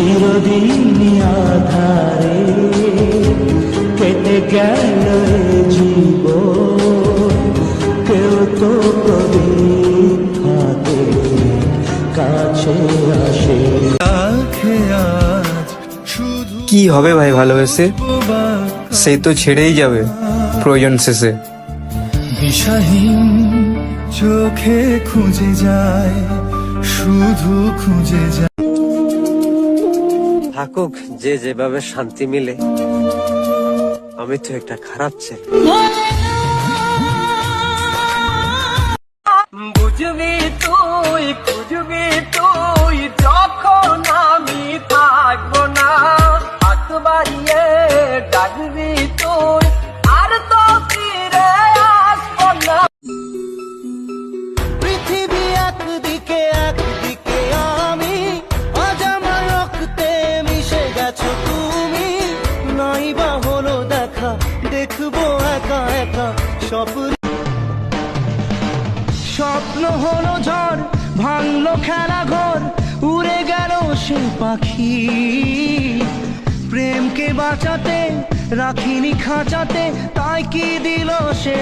চিরদিন আধারে কেটে গেল এ জীবন। কেউ তো পরীক্ষাতে কাছে আসে কি হবে ভাই ভালোবেসে সে তো ছেড়েই যাবে প্রয়োজন শেষে। দিশাহীন চোখে খুঁজে যায় শুধু খুঁজে যায়। থাকুক যে যেভাবে শান্তি মিলে। আমি তো একটা খারাপ ছেলে। বুঝবি তুই স্বপ্ন স্বপ্ন হলো ঝড়, ভাঙলো খেলা ঘর উড়ে গেল সে পাখি। প্রেমকে বাঁচাতে, রাখিনি খাঁচাতে, তাই কি দিল সে